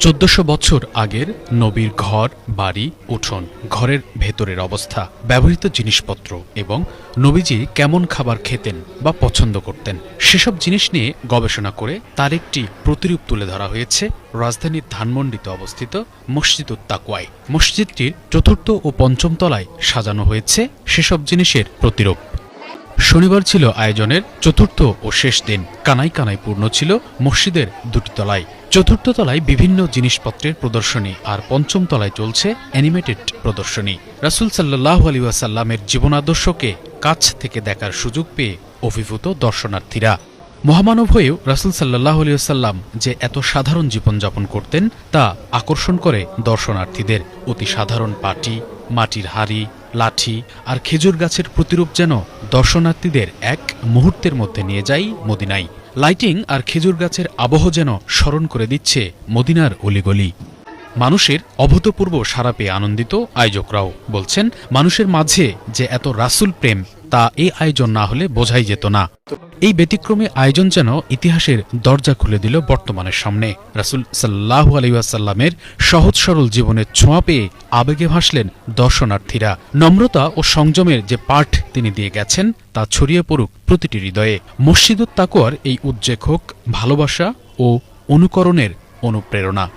চোদ্দশো বছর আগের নবীর ঘর, বাড়ি, উঠোন, ঘরের ভেতরের অবস্থা, ব্যবহৃত জিনিসপত্র এবং নবীজি কেমন খাবার খেতেন বা পছন্দ করতেন, সেসব জিনিস নিয়ে গবেষণা করে তার একটি প্রতিরূপ তুলে ধরা হয়েছে রাজধানীর ধানমন্ডিতে অবস্থিত মসজিদ তাকুয়ায় মসজিদটির চতুর্থ ও পঞ্চম তলায় সাজানো হয়েছে সেসব জিনিসের প্রতিরূপ। শনিবার ছিল আয়োজনের চতুর্থ ও শেষ দিন। কানাই কানাই পূর্ণ ছিল মসজিদের দুটি তলায়। চতুর্থ তলায় বিভিন্ন জিনিসপত্রের প্রদর্শনী আর পঞ্চম তলায় চলছে অ্যানিমেটেড প্রদর্শনী। রাসুল সাল্লাহ আলী ওয়াসাল্লামের জীবনাদর্শকে কাছ থেকে দেখার সুযোগ পেয়ে অভিভূত দর্শনার্থীরা। মহামানব হয়েও রাসুল সাল্লাহ আলিয়াল্লাম যে এত সাধারণ জীবনযাপন করতেন, তা আকর্ষণ করে দর্শনার্থীদের। অতি সাধারণ পাটি, মাটির হাড়ি লাঠি আর খেজুর গাছের প্রতিরূপ যেন দর্শনার্থীদের এক মুহূর্তের মধ্যে নিয়ে যায় মদিনাই লাইটিং আর খেজুর গাছের আবহ যেন স্মরণ করে দিচ্ছে মদিনার অলিগলি। মানুষের অভূতপূর্ব সারা পেয়ে আনন্দিত আয়োজকরাও বলছেন, মানুষের মাঝে যে এত রাসুল প্রেম, তা এই আয়োজন না হলে বোঝাই যেত না। এই ব্যতিক্রমী আয়োজন যেন ইতিহাসের দরজা খুলে দিল বর্তমানের সামনে। রাসুল সাল্লাহু আলাইসাল্লামের সহজ সরল জীবনের ছোঁয়া পেয়ে আবেগে ভাসলেন দর্শনার্থীরা। নম্রতা ও সংযমের যে পাঠ তিনি দিয়ে গেছেন, তা ছড়িয়ে পড়ুক প্রতিটি হৃদয়ে। মসজিদুত তাকুয়ার এই উদ্রেক হোক ভালোবাসা ও অনুকরণের অনুপ্রেরণা।